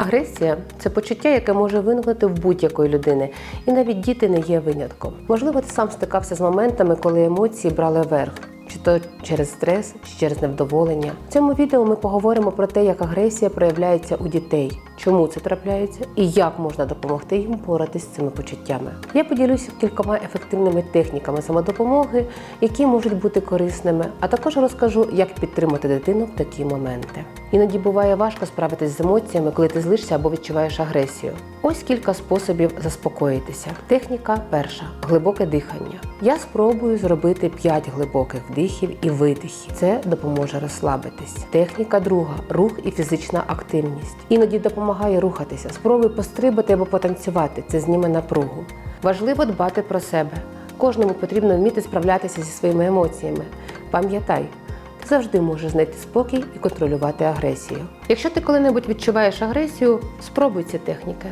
Агресія це почуття, яке може виникнути в будь-якої людини, і навіть діти не є винятком. Можливо, ти сам стикався з моментами, коли емоції брали верх. Чи то через стрес, чи через невдоволення. В цьому відео ми поговоримо про те, як агресія проявляється у дітей, чому це трапляється і як можна допомогти їм боротися з цими почуттями. Я поділюся кількома ефективними техніками самодопомоги, які можуть бути корисними, а також розкажу, як підтримати дитину в такі моменти. Іноді буває важко справитись з емоціями, коли ти злишся або відчуваєш агресію. Ось кілька способів заспокоїтися. Техніка перша глибоке дихання. Я спробую зробити 5 глибоких вдихів і видихів. Це допоможе розслабитись. Техніка друга рух і фізична активність. Іноді допомагає рухатися. Спробуй пострибати або потанцювати. Це зніме напругу. Важливо дбати про себе. Кожному потрібно вміти справлятися зі своїми емоціями. Пам'ятай, ти завжди можеш знайти спокій і контролювати агресію. Якщо ти коли-небудь відчуваєш агресію, спробуй ці техніки.